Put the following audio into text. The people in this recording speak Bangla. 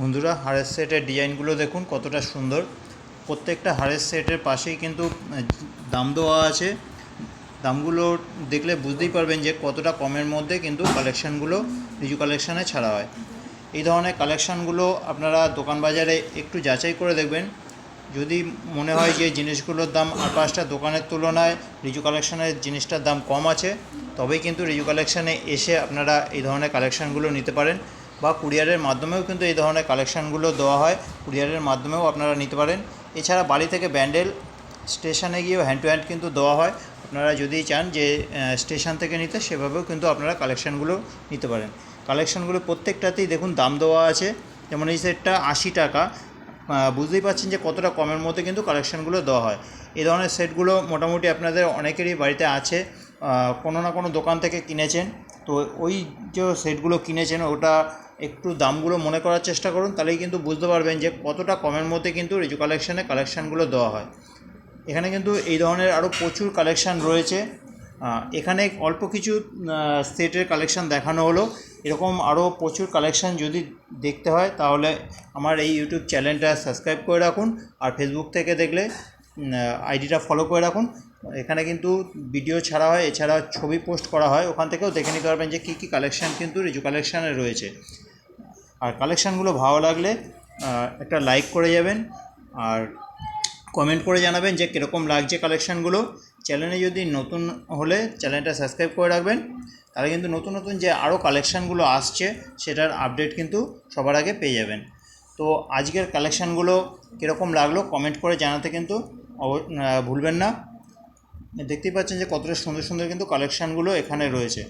বন্ধুরা হারের সেটের ডিজাইনগুলো দেখুন কতটা সুন্দর। প্রত্যেকটা হারের সেটের পাশেই কিন্তু দাম দেওয়া আছে। দামগুলো দেখলে বুঝতেই পারবেন যে কতটা কমের মধ্যে কিন্তু কালেকশানগুলো, রিজু কালেকশানে ছাড়া হয়। এই ধরনের কালেকশানগুলো আপনারা দোকান বাজারে একটু যাচাই করে দেখবেন। যদি মনে হয় যে জিনিসগুলোর দাম আর পাঁচটা দোকানের তুলনায় রিজু কালেকশানের জিনিসটার দাম কম আছে, তবেই কিন্তু রিজু কালেকশানে এসে আপনারা এই ধরনের কালেকশানগুলো নিতে পারেন। বা কুরিয়ারের মাধ্যমেও কিন্তু এই ধরনের কালেকশানগুলো দেওয়া হয়। কুরিয়ারের মাধ্যমেও আপনারা নিতে পারেন। এছাড়া বাড়ি থেকে ব্যান্ডেল স্টেশনে গিয়েও হ্যান্ড টু হ্যান্ড কিন্তু দেওয়া হয়। আপনারা যদি চান যে স্টেশন থেকে নিতে, সেভাবেও কিন্তু আপনারা কালেকশানগুলো নিতে পারেন। কালেকশানগুলো প্রত্যেকটাতেই দেখুন দাম দেওয়া আছে। যেমন এই সেটটা আশি টাকা। বুঝতেই পারছেন যে কতটা কমের মধ্যে কিন্তু কালেকশানগুলো দেওয়া হয়। এই ধরনের সেটগুলো মোটামুটি আপনাদের অনেকেরই বাড়িতে আছে। কোনো না কোনো দোকান থেকে কিনেছেন। তো ওই যে সেটগুলো কিনেছেন, ওটা একটু দামগুলো মনে করার চেষ্টা করুন, তাহলেই কিন্তু বুঝতে পারবেন যে কতটা কমের মধ্যে কিন্তু রিজু কালেকশানে কালেকশানগুলো দেওয়া হয়। এখানে কিন্তু এই ধরনের আরও প্রচুর কালেকশান রয়েছে। এখানে অল্প কিছু সেটের কালেকশান দেখানো হলো। এরকম আরও প্রচুর কালেকশান যদি দেখতে হয়, তাহলে আমার এই ইউটিউব চ্যানেলটা সাবস্ক্রাইব করে রাখুন, আর ফেসবুক থেকে দেখলে আইডিটা ফলো করে রাখুন। এখানে কিন্তু ভিডিও ছাড়া হয়, এছাড়া ছবি পোস্ট করা হয়। ওখান থেকেও দেখে নিতে পারবেন যে কী কী কালেকশান কিন্তু রিজু কালেকশানে রয়েছে। আর কালেকশানগুলো ভালো লাগলে একটা লাইক করে যাবেন। আর কমেন্ট করে জানাবেন যে কীরকম লাগছে কালেকশানগুলো চ্যানেলে যদি নতুন হলে চ্যানেলটা সাবস্ক্রাইব করে রাখবেন। তাহলে কিন্তু নতুন নতুন যে আরও কালেকশানগুলো আসছে, সেটার আপডেট কিন্তু সবার আগে পেয়ে যাবেন। তো আজকের কালেকশানগুলো কীরকম লাগল কমেন্ট করে জানাতে কিন্তু ভুলবেন না। দেখতেই পাচ্ছেন যে কতটা সুন্দর সুন্দর কিন্তু কালেকশানগুলো এখানে রয়েছে।